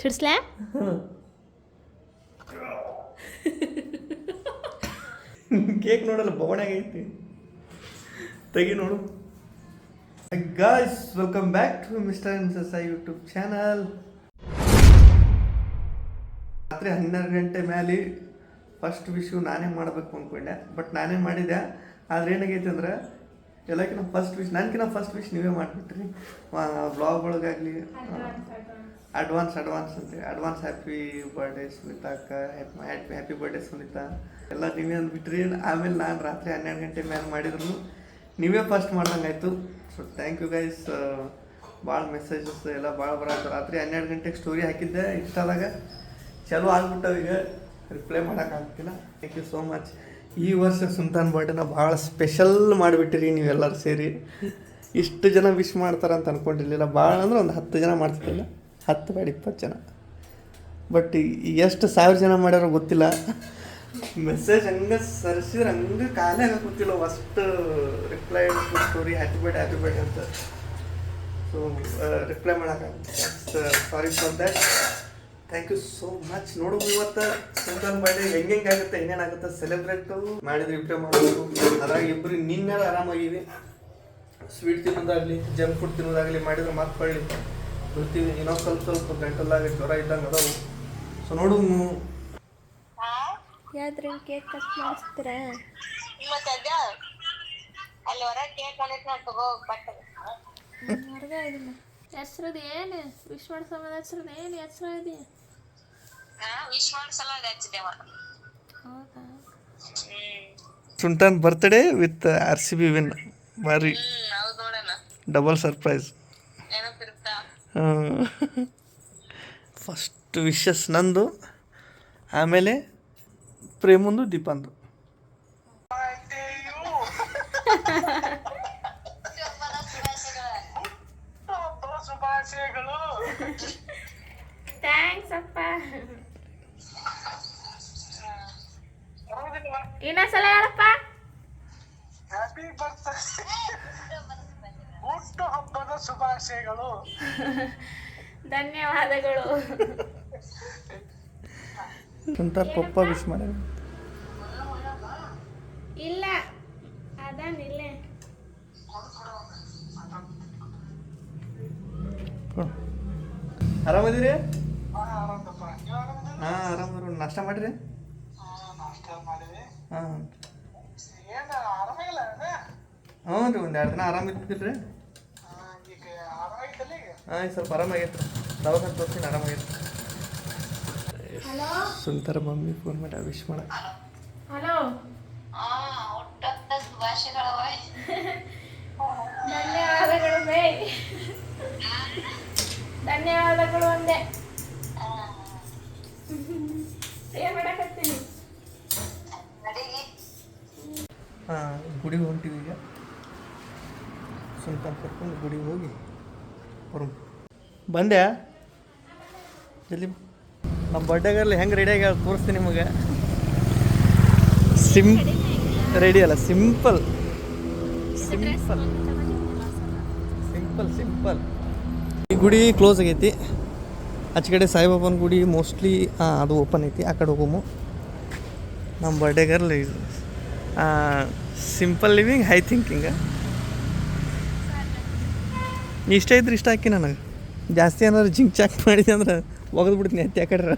ಸಿಡ್ಸ್ಲಾ cake ನೋಡಲ್ಲ ಐತಿ. ತೆಗಿ ನೋಡು. Guys welcome back to mister and ಸಸ YouTube channel ರಾತ್ರಿ ಹನ್ನೆರಡು ಗಂಟೆ ಮೇಲೆ ಫಸ್ಟ್ ವಿಶು ನಾನೇ ಮಾಡಬೇಕು ಅಂದ್ಕೊಂಡೆ ಬಟ್ ನಾನೇ ಮಾಡಿದೆ. ಆದ್ರೆ ಏನಾಗೈತೆ ಅಂದ್ರೆ ಎಲ್ಲಕ್ಕಿಂತ ಫಸ್ಟ್ ವಿಶ್ ನನ್ಕಿನ ಫಸ್ಟ್ ವಿಶ್ ನೀವೇ ಮಾಡಿಬಿಟ್ರಿ. ಬ್ಲಾಗ್ ಒಳಗಾಗಲಿ ಅಡ್ವಾನ್ಸ್ ಅಡ್ವಾನ್ಸ್ ಅಂತೇಳಿ ಅಡ್ವಾನ್ಸ್ ಹ್ಯಾಪಿ ಬರ್ಡೇ ಸುನೀತಾ ಅಕ್ಕ ಹ್ಯಾಪಿ ಹ್ಯಾಪಿ ಬರ್ಡೇ ಸುನೀತಾ. ಎಲ್ಲ ನೀವೇ ಅಂದ್ಬಿಟ್ರಿ. ಆಮೇಲೆ ನಾನು ರಾತ್ರಿ ಹನ್ನೆರಡು ಗಂಟೆ ಮೇಲೆ ಮಾಡಿದ್ರು ನೀವೇ ಫಸ್ಟ್ ಮಾಡ್ದಂಗಾಯ್ತು. ಸೊ ಥ್ಯಾಂಕ್ ಯು ಗೈಸ್ ಭಾಳ ಮೆಸೇಜಸ್ ಎಲ್ಲ ಭಾಳ ಬರತ್ತೆ ರಾತ್ರಿ ಹನ್ನೆರಡು ಗಂಟೆಗೆ ಸ್ಟೋರಿ ಹಾಕಿದ್ದೆ ಇಷ್ಟಾದಾಗ ಚಲೋ ಆಗ್ಬಿಟ್ಟವೀಗ ರಿಪ್ಲೈ ಮಾಡೋಕ್ಕಾಗ್ತಿಲ್ಲ ಥ್ಯಾಂಕ್ ಯು ಸೋ ಮಚ್ ಈ ವರ್ಷ ಸುಲ್ತಾನ್ ಬರ್ಡೇನ ಭಾಳ ಸ್ಪೆಷಲ್ ಮಾಡಿಬಿಟ್ಟಿರಿ ನೀವೆಲ್ಲರೂ ಸೇರಿ. ಇಷ್ಟು ಜನ ವಿಶ್ ಮಾಡ್ತಾರೆ ಅಂತ ಅಂದ್ಕೊಂಡಿರಲಿಲ್ಲ ಭಾಳ ಅಂದ್ರೆ ಒಂದು ಹತ್ತು ಜನ ಮಾಡ್ತಿದ್ದಿಲ್ಲ. ಹತ್ತು ಬೇಡ, ಇಪ್ಪತ್ತು ಜನ. ಬಟ್ ಎಷ್ಟು ಸಾವಿರ ಜನ ಮಾಡ್ಯಾರೋ ಗೊತ್ತಿಲ್ಲ. ಮೆಸೇಜ್ ಹಂಗೆ ಸರಿಸಿದ್ರೆ ಹಂಗೆ ಕಾಲೇ ಹಂಗೆ ಗೊತ್ತಿಲ್ಲ. ಅಷ್ಟು reply story happy birthday happy birthday ಅಂತ. ಸೊ ರಿಪ್ಲೈ ಮಾಡೋಕ್ಕಾಗುತ್ತೆ sorry for that thank you so much ನೋಡು ಇವತ್ತು ಸೂತನ್ ಬರ್ಡೇ ಹೆಂಗೆ ಹೆಂಗೆ ಆಗುತ್ತೆ ಏನೇನಾಗುತ್ತೆ ಸೆಲೆಬ್ರೇಟು ಮಾಡಿದ್ರೆ ರಿಪ್ಲೈ ಮಾಡೋದು ಅದ್ರಾಗ ಇಬ್ಬರು ನಿನ್ನೆಲ್ಲ ಆರಾಮಾಗಿವಿ ಸ್ವೀಟ್ ತಿನ್ನೋದಾಗಲಿ ಜಂಕ್ ಫುಡ್ ತಿನ್ನೋದಾಗಲಿ ಮಾಡಿದ್ರೆ ಮಾತ್ಕೊಳ್ಳಿ ಬರ್ತೀವಿ. ಇನ್ನೊಂದು ಸ್ವಲ್ಪ ಸ್ವಲ್ಪ ಗಂಟಲ್ಲಾಗಿ ಜ್ವರ ಇದ್ದಂಗೆ ಅದಾವು. ಸೊ ನೋಡು ಯಾವ್ದ್ರ ಕೇಕ್ ಕಟ್ ಮಾಡಿಸ್ತೀರ? ಅಲ್ಲಿ ಹೊರಗೆ ಕೇಕ್ ತಗೋ ಹೊರಗ ಇದನ್ನ ಹೆಸ್ರದ್ದು ಏನು? ವಿಶ್ ಮಾಡೋ ಸಂಬಂಧ ಹೆಸ್ರದ್ದು ಏನು? ಹೆಸ್ರು ಇದೆ? ಹಾ ವಿಶ್ ಮಾಡಿ ಸಲ Sultan birthday with R C B win ಭಾರಿ. ಡಬಲ್ ಸರ್ಪ್ರೈಸ್ ಫಸ್ಟ್ ವಿಶಸ್ ನಂದು ಆಮೇಲೆ ಪ್ರೇಮಂದು ದೀಪಂದು ಇನ್ನೊಂದ್ಸಲ ಹೇಳಪ್ಪ ಹ್ಯಾಪಿ ಬರ್ತ್ಡೇ ಹುಟ್ಟು ಹಬ್ಬದ ಶುಭಾಶಯಗಳು ಧನ್ಯವಾದಗಳು ಅಂತ ಪಪ್ಪ ವಿಶ್ ಇಲ್ಲ ಅದಾನ ಇಲ್ಲೇ ಆರಾಮದಿರಿ? ಹಾ ಆರಾಮದ್ರು? ನಾಷ್ಟ ಮಾಡಿರಿ? ಹಾಂ. ಹ್ಞೂ ರೀ ಒಂದು ಎರಡು ದಿನ ಆರಾಮ ರೀ ಈಗ ಆರಾಮಾಗಿತ್ತಲ್ಲ ಈಗ? ಹಾಂ ಸ್ವಲ್ಪ ಆರಾಮಾಗೈತೆ ದವಾಖಾನೆ ತೋರಿಸ್ತೀನಿ ಆರಾಮಾಗೈತೆ ಸುಂತಾರ ಮಮ್ಮಿ ಫೋನ್ ಮಾಡಿ ವಿಶ್ ಮಾಡ. ಹಲೋ? ಧನ್ಯವಾದಗಳು ಬೇ. ಧನ್ಯವಾದಗಳು ಒಂದೇ ಏನ್ ನಡಿಗೆ ಹಾಂ, ಗುಡಿಗೆ ಹೊಂಟಿವಿ ಈಗ. ಸುಲ್ತಾನ್ ಕರ್ಕೊಂಡು ಗುಡಿಗೆ ಹೋಗಿ ಬಂದೆ. ಜಲ್ದಿ. ನಮ್ಮ ಬರ್ಡೇಗಲ್ಲಿ ಹೆಂಗೆ ರೆಡಿ ಆಗಿ ತೋರಿಸ್ತೀನಿ ನಿಮಗೆ. ಸಿಂ ರೆಡಿ ಅಲ್ಲ ಸಿಂಪಲ್ ಸಿಂಪಲ್ ಸಿಂಪಲ್ ಸಿಂಪಲ್ ಈ ಗುಡಿ ಕ್ಲೋಸ್ ಆಗೈತಿ. ಆಚೆ ಕಡೆ ಸಾಯಿಬಾಬನ ಗುಡಿ ಮೋಸ್ಟ್ಲಿ ಅದು ಓಪನ್ ಐತಿ, ಆ ಕಡೆ ಹೋಗಮು. ನಮ್ಮ ಬರ್ಡೇಗಲ್ಲಿ ಸಿಂಪಲ್ ಲಿವಿಂಗ್ ಹೈ ಥಿಂಕಿಂಗ ಇಷ್ಟ ಇದ್ರೆ ಇಷ್ಟ ಹಾಕಿ ನನಗೆ. ಜಾಸ್ತಿ ಏನಾದ್ರು ಜಿಂಕ್ ಚಾಕ್ ಮಾಡಿದೆ ಅಂದ್ರೆ ಒಗೆದು ಬಿಡ್ತೀನಿ ಹತ್ತಿ ಆ ಕಡೆ.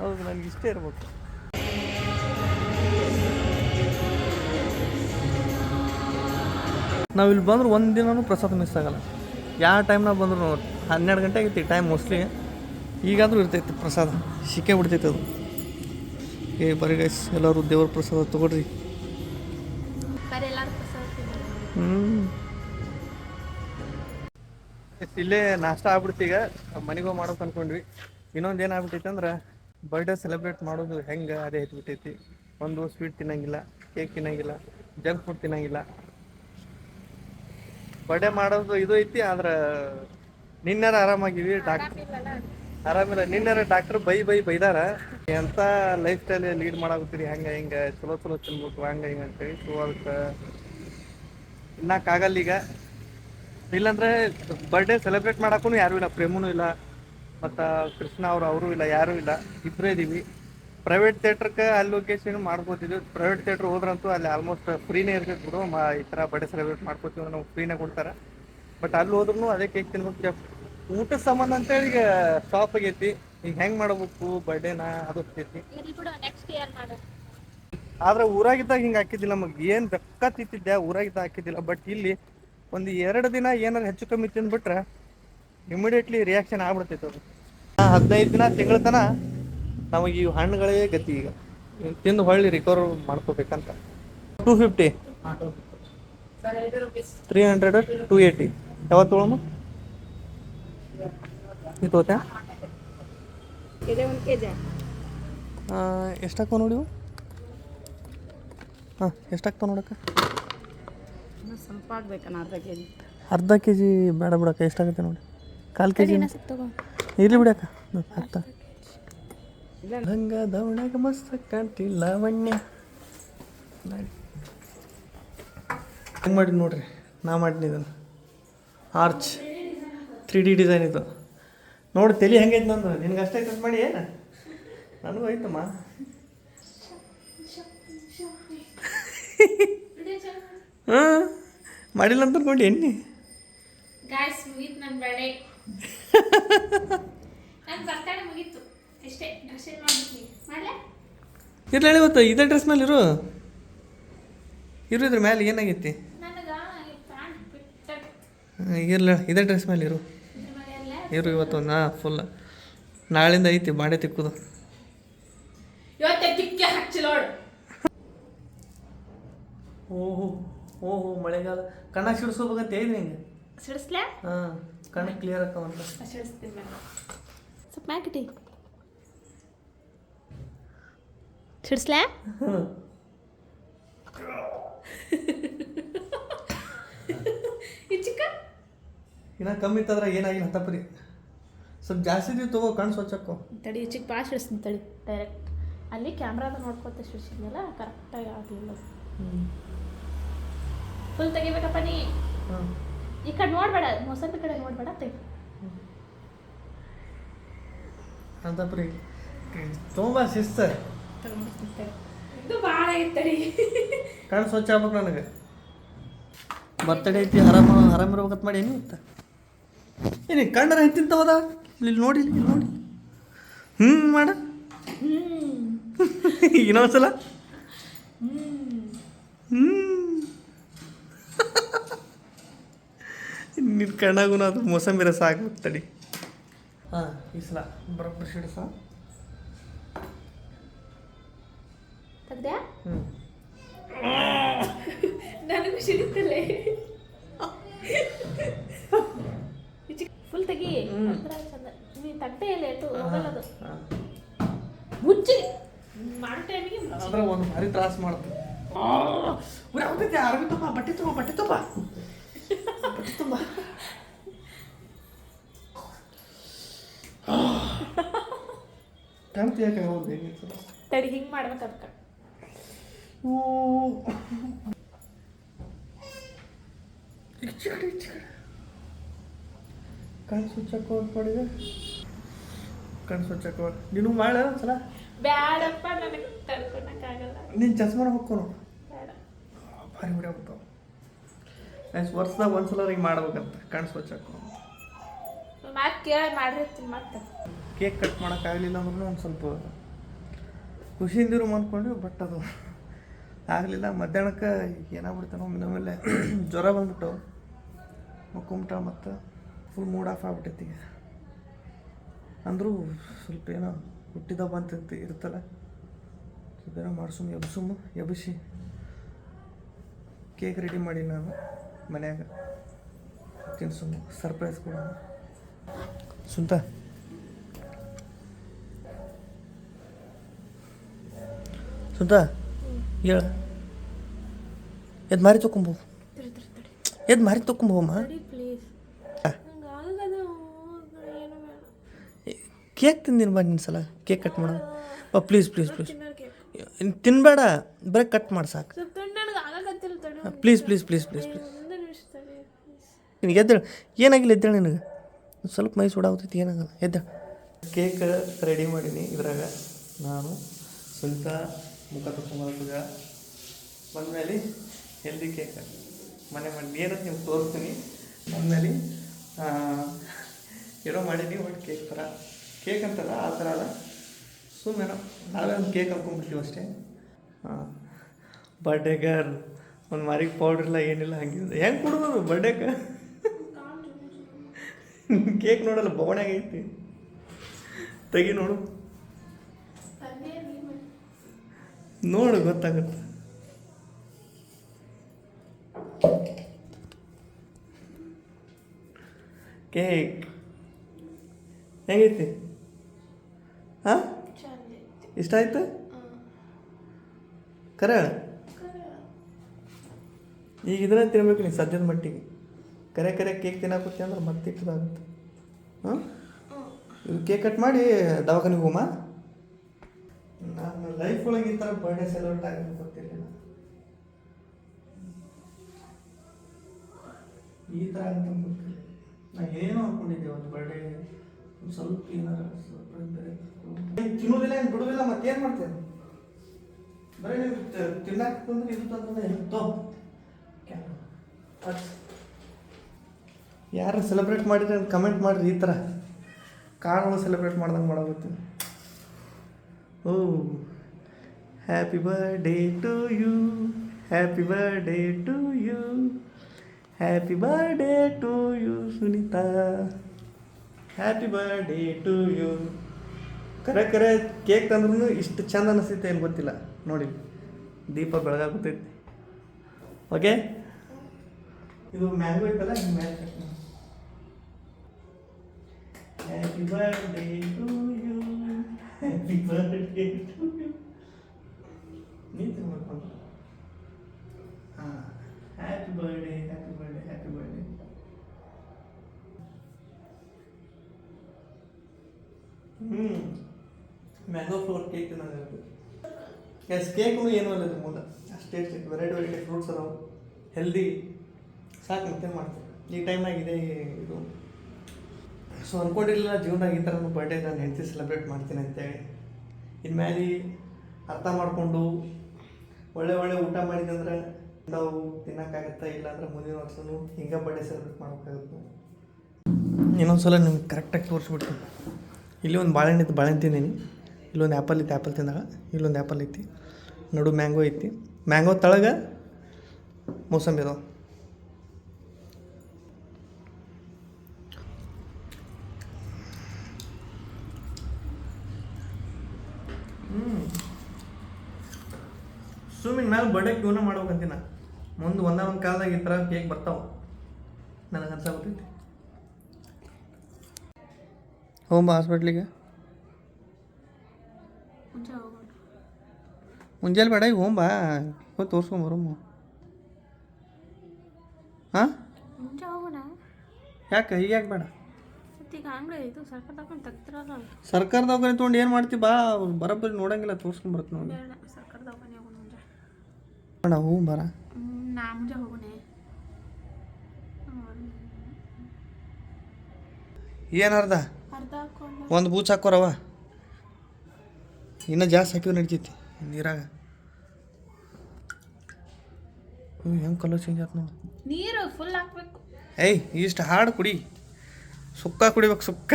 ಹೌದು, ನನಗೆ ಇಷ್ಟ ಇರ್ಬೇಕು. ನಾವು ಇಲ್ಲಿ ಬಂದ್ರೆ ಒಂದು ದಿನವೂ ಪ್ರಸಾದ ಮಿಸ್ ಆಗಲ್ಲ. ಯಾವ ಟೈಮ್ನಾಗ ಬಂದ್ರು ಹನ್ನೆರಡು ಗಂಟೆ ಆಗೈತಿ ಟೈಮ್ ಮೋಸ್ಟ್ಲಿ ಈಗಾದರೂ ಇರ್ತೈತಿ ಪ್ರಸಾದ. ಸಿಕ್ಕೇ ಬಿಡ್ತೈತೆ ಅದು. ಏ ಬರೀ ಗೈಸ್ ಎಲ್ಲರೂ ದೇವ್ರ ಪ್ರಸಾದ ತಗೊಳ್ರಿ. ಹ್ಞೂ ಇಲ್ಲೇ ನಾಷ್ಟ ಆಗ್ಬಿಡ್ತು ಈಗ, ಮನೆಗೆ ಮಾಡೋಕೆ ಅನ್ಕೊಂಡ್ವಿ. ಇನ್ನೊಂದು ಏನು ಅಂದ್ರೆ ಬರ್ಡೇ ಸೆಲೆಬ್ರೇಟ್ ಮಾಡೋದು ಹೆಂಗೆ, ಅದೇ ಬಿಟ್ಟೈತಿ ಒಂದು ಸ್ವೀಟ್ ತಿನ್ನಂಗಿಲ್ಲ ಕೇಕ್ ತಿನ್ನಂಗಿಲ್ಲ ಜಂಕ್ ಫುಡ್ ತಿನ್ನಂಗಿಲ್ಲ. ಬರ್ಡೇ ಮಾಡೋದು ಇದು ಐತಿ, ಆದ್ರೆ ನಿನ್ನೆರ ಆರಾಮಾಗಿವಿ ಡಾಕ್ಟರ್ ಆರಾಮಿಲ್ಲ. ನಿನ್ನೆ ಡಾಕ್ಟರ್ ಬೈ ಬೈ ಬೈದಾರ. ಎಂತ ಲೈಫ್ ಸ್ಟೈಲ್ ಲೀಡ್ ಮಾಡಾಕತ್ತೀರಿ? ಹಂಗೆ, ಹಿಂಗೆ, ಚಲೋ ಚಲೋ ತಿನ್ಬೇಕು, ಹಂಗೆ, ಹಿಂಗೆ ಅಂತೇಳಿ ಸೊ ಅದಕ್ಕೆ ತಿನ್ನಕ್ಕಾಗಲ್ಲ ಈಗ. ಇಲ್ಲಾಂದ್ರೆ ಬರ್ಡೇ ಸೆಲೆಬ್ರೇಟ್ ಮಾಡಕ್ಕೂ ಯಾರೂ ಇಲ್ಲ. ಪ್ರೇಮನೂ ಇಲ್ಲ. ಮತ್ತು ಕೃಷ್ಣ ಅವರು ಅವರು ಇಲ್ಲ, ಯಾರೂ ಇಲ್ಲ. ಇಬ್ಬರೇ ಇದೀವಿ. ಪ್ರೈವೇಟ್ ಥಿಯೇಟ್ರಕ್ಕೆ ಅಲ್ಲಿ ಲೊಕೇಶನ್ ಮಾಡ್ಕೋತಿದ್ವಿ. ಪ್ರೈವೇಟ್ ಥಿಯೇಟ್ರ್ ಹೋದ್ರಂತೂ ಅಲ್ಲಿ ಆಲ್ಮೋಸ್ಟ್ ಫ್ರೀನೇ ಇರ್ತೈತೆ ಬಿಡು. ಈ ಥರ ಬರ್ಡೇ ಸೆಲೆಬ್ರೇಟ್ ಮಾಡ್ಕೋತೀವಿ ನಾವು ಫ್ರೀನೇ ಕೊಡ್ತಾರೆ. ಬಟ್ ಅಲ್ಲಿ ಹೋದ್ರೂ ಅದೇ ಕೇಕ್ ತಿನ್ಬೇಕು ಊಟದ ಸಂಬಂಧ ಅಂತೇಳಿ ಈಗ ಸ್ಟಾಪ್ ಆಗೈತಿ ಈಗ ಹೆಂಗ್ ಮಾಡ್ಬೇಕು ಬರ್ಡೇನ ಅದು ಆಗ್ತೈತಿ ಇರ್ಲಿ ಬಿಡು ನೆಕ್ಸ್ಟ್ ಇಯರ್ ಮಾಡು. ಆದ್ರೆ ಊರಾಗಿದ್ದಾಗ ಹಿಂಗ ಹಾಕಿದ್ದಿಲ್ಲ. ನಮಗೆ ಏನ್ ಬೆಕ್ಕ ತಿಂತಿದ್ದೆ ಊರಾಗಿದ್ದಾಗ ಹಾಕಿದ್ದಿಲ್ಲ. ಬಟ್ ಇಲ್ಲಿ ಒಂದು ಎರಡು ದಿನ ಏನಾರು ಹೆಚ್ಚು ಕಮ್ಮಿ ತಿಂದ್ಬಿಟ್ರೆ ಇಮಿಡಿಯೇಟ್ಲಿ ರಿಯಾಕ್ಷನ್ ಆಗ್ಬಿಡ್ತೈತೆ ಅದು. ಹದಿನೈದು ದಿನ ತಿಂಗಳ ತನ ನಮಗೆ ಈ ಹಣ್ಣುಗಳೇ ಗತಿ ಈಗ. ಇವ್ನ್ ತಿಂದು ಹೊಳ್ಳಿ recover ಮಾಡ್ಕೋಬೇಕಂತ. Two fifty three hundred two eighty ಯಾವತ್ತು ತೊಗೊಳಮ್ಮ? ಇದು ಒಂದು ಕೆ ಜಿ ಎಷ್ಟಾಗ್ತಾವ ನೋಡಿ ಹಾಂ ಎಷ್ಟಾಗ್ತಾವ ನೋಡಕ್ಕ? ಸ್ವಲ್ಪ ಆಗ್ಬೇಕಣ್ಣ ಅರ್ಧ ಕೆ ಜಿ ಅರ್ಧ ಕೆ ಜಿ ಬೇಡ ಬಿಡಕ್ಕ ಎಷ್ಟಾಗುತ್ತೆ ನೋಡಿ. ಕಾಲು ಕೆ ಜಿ ಇರಲಿ ಇರ್ಲಿ ಬಿಡಕ್ಕ. ಅರ್ಥ ಹಂಗ ದವಣಗ ಮಸ್ತ್ ಕಾಣ್ತಿ ಲಾವಣ್ಯ ಹೆಂಗೆ ಮಾಡಿ ನೋಡ್ರಿ? ನಾ ಮಾಡಿನಿ ಇದನ್ನು ಆರ್ಚ್. ತ್ರೀ ಡಿ ಡಿಸೈನ್ ಇದು ನೋಡಿ ತಲೆ ಹೆಂಗೈತೆ ನಂದು. ನಿನ್ಗೆ ಅಷ್ಟೇ ಕಟ್ ಮಾಡಿ ಏನು? ನನಗೂ ಆಯ್ತಮ್ಮ ಹಾಂ? ಮಾಡಿಲ್ಲ ಅಂತ ಅನ್ಕೊಂಡು ಎಣ್ಣೆ. ಗಾಯ್ಸ್ ಮುಗೀತು ನನ್ನ ಬರ್ಡೇ ನನ್ನ ಬರ್ತಡೇ ಮುಗೀತು. ಇಷ್ಟೇ ಡ್ರೆಸ್ ಏನು ಮಾಡ್ಬಿಟ್ನಿ? ಮಾಡಲೇ? ಇರ್ಲಿ ಇವತ್ತು ಇದೇ ಡ್ರೆಸ್ ಮೇಲೆ ಇರು. ಇರು ಇದ್ರ ಮೇಲೆ ಏನಾಗೈತಿ? ಇರ್ಲಿ ಇದೇ ಡ್ರೆಸ್ ಮೇಲೆ ಇರು. ಇರು ಇವತ್ತು ನಾ ಫುಲ್ ನಾಳಿಂದ ಐತಿ ಬಾಡೆ ತಿಕ್ಕುದು. ಇವತ್ತೇ ತಿಕ್ಕೆ ಹಚ್ಚಿಲೋಡು ಓಹೋ ಓಹೋ ಮಳೆಗಾಲ. ಕಣ್ಣ ಸಿಡಿಸ್ಕೋಬೇಕಂತ ಹೇಳಿ ನಿಂಗೆ ಸಿಡಿಸ್ಲೇ? ಹಾಂ ಕಣ್ಣು ಕ್ಲಿಯರ್ ಆಕ್ಕವಂತ ಸಿಡಿಸ್ತೀನಿ ಸ್ವಲ್ಪ ಮ್ಯಾಕಿಟಿ ಸಿಡಿಸ್ಲೇ ಈ ಚಿಕ್ಕ ಇನ್ನ ಕಮ್ಮಿ ಇತ್ತಂದ್ರೆ ಏನಾಗಿಲ್ಲ ಹತ್ತಪರಿ ಸ್ವಲ್ಪ ಜಾಸ್ತಿ ನೀವು ತಗೋ ಕಣ್ಣು ಸ್ವಚ್ಛಕ್ಕೋ. ತಡಿ ಚಿಕ್ಕ ಭಾಳ ಹಿಡಿಸ್ತೀನಿ ತಡಿ ಡೈರೆಕ್ಟ್ ಅಲ್ಲಿ ಕ್ಯಾಮ್ರಾದ ನೋಡ್ಕೊತ ಸಿಡಿಸಿದ್ನಲ್ಲ ಕರೆಕ್ಟಾಗಿ ಆಗಲಿಲ್ಲ. ಫುಲ್ ತೆಗಿಬೇಕಪ್ಪ ನೀ. ಹಾಂ ಈ ಕಡೆ ನೋಡಬೇಡ ಮೊಸಂಬಿ ಕಡೆ ನೋಡಬೇಡ ತೆಗಿ. ಅಂತಪ್ಪರಿ ತುಂಬ ಶಿಸ್ತ. ತಗೊಂಡ್ಬರ್ತೀನಿ ತಡಿ. ಇದು ಭಾಳ ಐತೆ ತಡಿ. ಕಣ್ಣು ಸ್ವಚ್ಛ ಆಗ್ಬೇಕು ನನಗೆ. ಬರ್ತಡೇ ಐತಿ ಆರಾಮ ಆರಾಮ ಇರ್ಬೇಕಂತ ಮಾಡಿ ಏನು ಇತ್ತ? ಏನು ಕಣ್ಣರ ಹೆಂತಿಂತವದ ಇಲ್ಲಿ ನೋಡಿ ಇಲ್ಲಿ ನೋಡಿ. ಹ್ಞೂ ಮಾಡ. ಇನ್ನೊಂದ್ಸಲ. ಹ್ಞೂ ನಿನ್ನ ಕಣ್ಣಾಗೂ ಅದು ಮೋಸಂಬಿ ಸಾಕು ತಡಿ. ಹಾಂ ಈ ಸಲ ಬರೋಬ್ಬರಿ ಸಿಡಿಸ ತೆಗ್ದ್ಯಾ? ಹ್ಞೂ ನನಗೂ ಸಿಡಿತಲ್ಲೇ ಫುಲ್ ತೆಗಿ ನೀ ತಟ್ಟೆ ಇಲ್ಲ ಎತ್ತು ಹೋಗಲ್ಲದು ಮುಚ್ಚಿ. ಮಾಡೋ ಟೈಮಿಗೆ ಅಂದ್ರೆ ಒಂದು ಭಾರಿ ತ್ರಾಸ ಮಾಡುತ್ತೆ ಉರಾಗ್ತೈತಿ ಅರ್ಬಿ ತುಂಬ ಬಟ್ಟೆ ತುಂಬ ಬಟ್ಟೆ ತುಂಬ ಬಟ್ಟೆ ತುಂಬ ಕಾಣ್ತಿ ಯಾಕೆ ಹೌದು ಹೇಗಿತ್ತು ತಡಿ ಹಿಂಗೆ ಮಾಡ್ಬೇಕು ಅದಕ್ಕೆ ಕಣ್ಣು ಸ್ವಚ್ಛ ಮಾಡಿದೆ. ಕಣ್ಣು ಹೋಗಿ ನೀನು ಮಾಡ ಒಂದ್ಸಲ. ಬ್ಯಾಡಪ್ಪ ನನಗೆ ತಡ್ಕೊಳಕ್ಕಾಗಲ್ಲ ನಿನ್ನ ಚಸ್ಮಾನ ಹೊಕ್ಕೋನು ಬೇಡ. ಭಾರಿ ನೆಕ್ಸ್ಟ್ ವರ್ಷದಾಗ ಒಂದ್ಸಲ ಹಿಂಗೆ ಮಾಡ್ಬೇಕಂತ ಕಣ್ಣು ಸ್ವಚ್ಛ ಮಾತು ಕೇಳಿ ಮಾಡಿರ್ತೀನಿ ಮತ್ತೆ. ಕೇಕ್ ಕಟ್ ಮಾಡೋಕ್ಕಾಗಲಿಲ್ಲ ಅಂದ್ರೂ ಒಂದು ಸ್ವಲ್ಪ ಖುಷಿಯಿಂದಿರು ಅಂದ್ಕೊಂಡ್ವಿ ಬಟ್ ಅದು ಆಗಲಿಲ್ಲ. ಮಧ್ಯಾಹ್ನಕ್ಕೆ ಏನಾಗ್ಬಿಡ್ತಾನೋ ಮೇಲೆ ಜ್ವರ ಬಂದ್ಬಿಟ್ಟು ಮಕ್ಕೊಂಬಿಟ್ಟ ಮತ್ತು ಫುಲ್ ಮೂಡ್ ಆಫ್ ಆಗ್ಬಿಟ್ಟೈತಿ. ಅಂದರೂ ಸ್ವಲ್ಪ ಏನೋ ಹುಟ್ಟಿದ ಅಂತ ಇರ್ತಲ್ಲ ಸ್ವಲ್ಪ ಏನೋ ಮಾಡ್ಸುಮ್ ಎಬ್ಸುಮ್ ಎಬ್ಬಿಸಿ. ಕೇಕ್ ರೆಡಿ ಮಾಡಿ ನಾನು ಮನ್ಯಾಗ. ತಿನ್ಸುಮ್ ಸರ್ಪ್ರೈಸ್ ಕೊಡೋಣ ಸುಂತ. ಸುಂತ ಹೇಳ. ಎದ್ ಮಾರಿ ತಕೊಂಬೋ. ತಡಿ ತಡಿ ತಡಿ. ಎದ್ ಮಾರಿ ತಕೊಂಬೋಮ್ಮ ತಡಿ ಪ್ಲೀಸ್ ಆ. ನಂಗೆ ಆಗದ ಏನು ಬೇಡ ಕೇಕ್ ತಿಂದಿನ ಬಾ ನಿನ್ನ ಸಲ. ಕೇಕ್ ಕಟ್ ಮಾಡೋದು ಬಾ ಪ್ಲೀಸ್ ಪ್ಲೀಸ್ ಪ್ಲೀಸ್ ತಿನ್ಬೇಡ, ಬರೀ ಕಟ್ ಮಾಡಿ ಸಾಕು. Please please please please please. ನಿನಗೆ ಎದ್ದೇಳು. ಏನಾಗಿಲ್ಲ, ಎದ್ದೇಳು ನಿನಗೆ. ಸ್ವಲ್ಪ ಮೈ ಸುಡಾಗ್ತೈತಿ, ಏನಾಗಲ್ಲ. ಎದ್ದೇಳು. ಕೇಕ್ ರೆಡಿ ಮಾಡೀನಿ. ಇದ್ರಾಗ ನಾನು ಸ್ವಂತ ಮುಖ ಬಂದ ಬಂದಮೇಲೆ ಹೆಲ್ದಿ ಕೇಕ್ ಮನೆ ಮಾಡಿ ಏನಂತ ನಿಮ್ಗೆ ತೋರಿಸ್ತೀನಿ. ಬಂದಮೇಲೆ ಏನೋ ಮಾಡೀನಿ, ಒಟ್ಟು ಕೇಕ್ ಥರ. ಕೇಕ್ ಅಂತಲ್ಲ, ಆ ಥರ ಅಲ್ಲ. ಸುಮ್ಮನೆ ನಾವೇ ಒಂದು ಕೇಕ್ ಹಾಕ್ಕೊಂಡ್ಬಿಡ್ತೀವಿ ಅಷ್ಟೇ. ಹಾಂ. ಬರ್ಡೇ ಗರ್ ಒಂದು ಮಾರಿಗೆ ಪೌಡ್ರ್ ಇಲ್ಲ, ಏನಿಲ್ಲ ಹಂಗಿದೆ ಹೆಂಗೆ ಕೊಡೋದು ಬರ್ಡೇಗೆ ಕೇಕ್ ನೋಡಲ್ಲ ಬವಣೆಗೆ ಐತಿ. ತೆಗಿ ನೋಡು. ನೋಡು, ಗೊತ್ತಾಗುತ್ತೆ. ಕೇಕ್. ಹೆಂಗೈತಿ? ಹಾಂ? ಇಷ್ಟ ಆಯ್ತು ಕರೆ ಹೇಳು. ಈಗ ಇದನ್ನ ತಿನ್ಬೇಕು ನೀ ಸದ್ಯದ ಮಟ್ಟಿಗೆ. ಕರೆ ಕರೆ ಕೇಕ್ ತಿನ್ನಕತ್ತಿ ಅಂದ್ರೆ ಮತ್ತೆ ಇಟ್ಟದಾಗುತ್ತೆ. ಹಾಂ? ಇದು ಕೇಕ್ ಕಟ್ ಮಾಡಿ ದವಾಖಾನಿಗೆ ಹೋಮ ನಾನು ಲೈಫ್ ಒಳಗೆ ಈ ಥರ ಬರ್ಡೇ ಸೆಲೆಬ್ರೇಟ್ ಆಗಿ ಗೊತ್ತಿರಲಿಲ್ಲ ಈ ಥರ ಅಂತ ಗೊತ್ತಿಲ್ಲ ನಾ ಏನೋ ಅಂದ್ಕೊಂಡಿದ್ದೆ ಒಂದು ಬರ್ಡೇ ಸ್ವಲ್ಪ ಏನಾರ ಸರ್ಪ್ರೈಸ್ ಬೇರೆ. ತಿನ್ನೋದಿಲ್ಲ, ಏನು ಬಿಡೋದಿಲ್ಲ ಮತ್ತೇನು ಮಾಡ್ತೇವೆ ಬರೀ ನೀವು ತಿನ್ನಕ್ಕೆ ಬಂದ್ರೆ ಇದು ತಂದ್ರೆ ಇರುತ್ತೋ ಯಾರು ಸೆಲೆಬ್ರೇಟ್ ಮಾಡಿದ್ರೆ ಕಮೆಂಟ್ ಮಾಡಿರಿ ಈ ಥರ ಕಾರಣ ಸೆಲೆಬ್ರೇಟ್ ಮಾಡ್ದಂಗೆ ಮಾಡೋಗುತ್ತೆ ಓ happy birthday to you happy birthday to you happy birthday to you Sunita happy birthday to you ಕರೆ ಕರೆ ಕೇಕ್ ತಂದ್ರೂ ಇಷ್ಟು ಚಂದ ಅನಿಸ್ತೈತೆ ಏನು ಗೊತ್ತಿಲ್ಲ. ನೋಡಿ, ದೀಪ ಬೆಳಗಾಗುತ್ತೈತಿ ಓಕೆ ಇದು ಮ್ಯಾಂಗೋ ಐತಲ್ಲ happy birthday to you happy birthday to you ನೀನು ತಿನ್ಬೇಕು ಹಾಂ ಹ್ಯಾಪಿ ಬರ್ಡೇ ಹ್ಯಾಪಿ ಬರ್ಡೇ ಹ್ಞೂ ಮ್ಯಾಂಗೋ ಫ್ಲೋರ್ ಕೇಕ್ ತಿನ್ನೋದು ಎಸ್ ಕೇಕು ಏನೂ ಅಲ್ಲ ಮೂಲ ಮುಂದೆ. ಅಷ್ಟೇ ವೆರೈಟಿ ವೆರೈಟಿ ಫ್ರೂಟ್ಸ್ ಅದಾವೆ. ಹೆಲ್ದಿ ಸಾಕು ಮತ್ತೆ ಮಾಡ್ತೀವಿ? ಈ ಟೈಮಾಗಿದೆ ಇದು ಸೊ ಅಂದ್ಕೊಂಡಿರಲಿಲ್ಲ ಜೀವನದಾಗ ಈ ಥರ ಬರ್ಡೇ ನಾನು ಹೆಂಡತಿ ಸೆಲೆಬ್ರೇಟ್ ಮಾಡ್ತೀನಿ ಅಂತೇಳಿ. ಇನ್ಮೇಲೆ ಅರ್ಥ ಮಾಡಿಕೊಂಡು, ಒಳ್ಳೆ ಒಳ್ಳೆ ಊಟ ಮಾಡಿದಂದ್ರೆ ನಾವು ತಿನ್ನೋಕ್ಕಾಗತ್ತಾ ಇಲ್ಲಾಂದ್ರೆ ಮುಂದಿನ ವರ್ಷನು ಹಿಂಗೆ ಬರ್ಡೇ ಸೆಲೆಬ್ರೇಟ್ ಮಾಡೋಕ್ಕಾಗುತ್ತೆ ಇನ್ನೊಂದು ಸಲ ನಿಮ್ಗೆ ಕರೆಕ್ಟಾಗಿ ತೋರಿಸ್ಬಿಡ್ತೀನಿ. ಇಲ್ಲಿ ಒಂದು ಬಾಳೆಹಣ್ಣು ಇತ್ತು, ಬಾಳೆಹಣ್ಣು ತಿಂದೀನಿ. ಇಲ್ಲೊಂದು ಆ್ಯಪಲ್ ಐತಿ ಆ್ಯಪಲ್ ತಿಂದಾಗ. ಇಲ್ಲೊಂದು ಆ್ಯಪಲ್ ಐತಿ. ನಡು ಮ್ಯಾಂಗೋ ಐತಿ. ಮ್ಯಾಂಗೋ ತಳಗ ಮೋಸಂಬಿ ಅದಾವ. ಸುಮ್ಮಿನ ಮೇಲೆ ಬರ್ಡೇ ಕ್ಯೂನ ಮಾಡ್ಬೇಕಂತೀನಿ. ನಾ ಮುಂದೆ ಒಂದೇ ಒಂದು ಕಾಲದಾಗ ಈ ಥರ ಕೇಕ್ ಬರ್ತಾವ. ನನಗೆ ಅನ್ಸಾಬಿಟ್ಟೈತಿ ಹೋಮ್ ಹಾಸ್ಪಿಟ್ಲಿಗೆ ಮುಂಜಾನೆ ಬೇಡ ಈಗ ಹೋಗ್ಬಾ ಹೋಗಿ ತೋರ್ಸ್ಕೊಂಬರಮ್ಮ ಹಾಂ? ಯಾಕೆ? ಈಗ ಯಾಕೆ ಬೇಡ? ಸರ್ಕಾರ ದವಾಖಾನೆ ತೊಗೊಂಡು ಏನು ಮಾಡ್ತಿ ಬಾ ಬರೋಬ್ಬರಿ ನೋಡಂಗಿಲ್ಲ ತೋರ್ಸ್ಕೊಂಬರತ್ತೆ ನೋಡಿ. ಬೇಡ ಹೋಗಿ ಬರ ಏನು ಅರ್ಧ? ಒಂದು ಬೂಚ್ ಹಾಕೋರವ ಇನ್ನೂ ಜಾಸ್ತಿ ಹಾಕಿದ್ರೆ ನಡಿತೈತಿ ನೀರಾಗ. ಹೆಂಗೆ ಕಲರ್ ಚೇಂಜ್ ಆಯ್ತು ನೋಡಿ. ನೀರು ಫುಲ್ ಹಾಕ್ಬೇಕು. ಏಯ್ ಇಷ್ಟು ಹಾಡು ಕುಡಿ. ಸುಕ್ಕ ಕುಡಿಬೇಕು ಸುಕ್ಕ.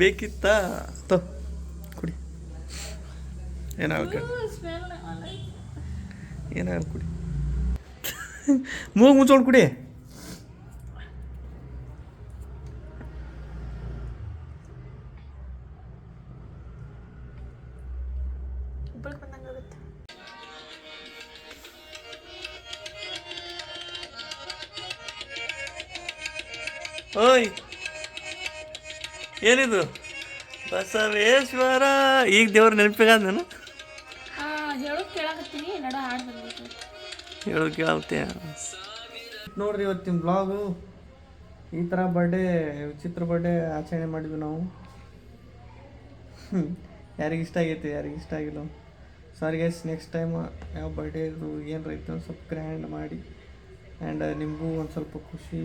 ಬೇಕಿತ್ತ ತೋ ಕುಡಿ. ಏನಾಗುತ್ತೆ ಏನಾಗುತ್ತೆ ಕುಡಿ. ಮೂಗು ಮುಚ್ಕೊಂಡು ಕುಡಿ. ಉಬ್ಬಳಕ್ಕೆ ಬಂದಂಗೆ ಆಗುತ್ತೆ. ಓಯ್ ಏನಿದು? ಬಸವೇಶ್ವರ ಈಗ ದೇವ್ರ ನೆನಪಿಗಾದ ನಾನು? ಹೇಳೋ ಕೇಳತ್ತೆ ನೋಡ್ರಿ ಇವತ್ತಿನ ಬ್ಲಾಗು ಈ ಥರ ಬರ್ಡೇ ವಿಚಿತ್ರ ಬರ್ಡೇ ಆಚರಣೆ ಮಾಡಿದ್ವಿ ನಾವು. ಯಾರಿಗೆ ಇಷ್ಟ ಆಗೈತೆ ಯಾರಿಗೆ ಇಷ್ಟ ಆಗಿಲ್ಲ. ಸಾರಿ ಗೈಸ್ ನೆಕ್ಸ್ಟ್ ಟೈಮ್ ಯಾವ ಬರ್ಡೇ ಇದು ಏನಾರ ಇತ್ತು ಸ್ವಲ್ಪ ಗ್ರ್ಯಾಂಡ್ ಮಾಡಿ. ಆ್ಯಂಡ್ uh, ನಿಮಗೂ ಒಂದು ಸ್ವಲ್ಪ ಖುಷಿ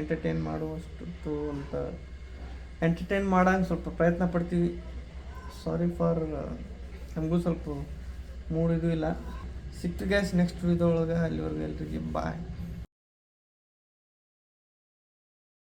ಎಂಟರ್ಟೈನ್ ಮಾಡುವಷ್ಟು ಅಂತ. ಎಂಟರ್ಟೈನ್ ಮಾಡೋಂಗೆ ಸ್ವಲ್ಪ ಪ್ರಯತ್ನ ಪಡ್ತೀವಿ. ಸಾರಿ ಫಾರ್ ನಮಗೂ ಸ್ವಲ್ಪ ಮೂಡ್ ಇದು ಇಲ್ಲ ಸಿಕ್ತು ಗ್ಯಾಸ್ ನೆಕ್ಸ್ಟ್ ಇದ್ರೊಳಗೆ ಅಲ್ಲಿವರೆಗೂ ಎಲ್ರಿಗೆ ಬಾಯ್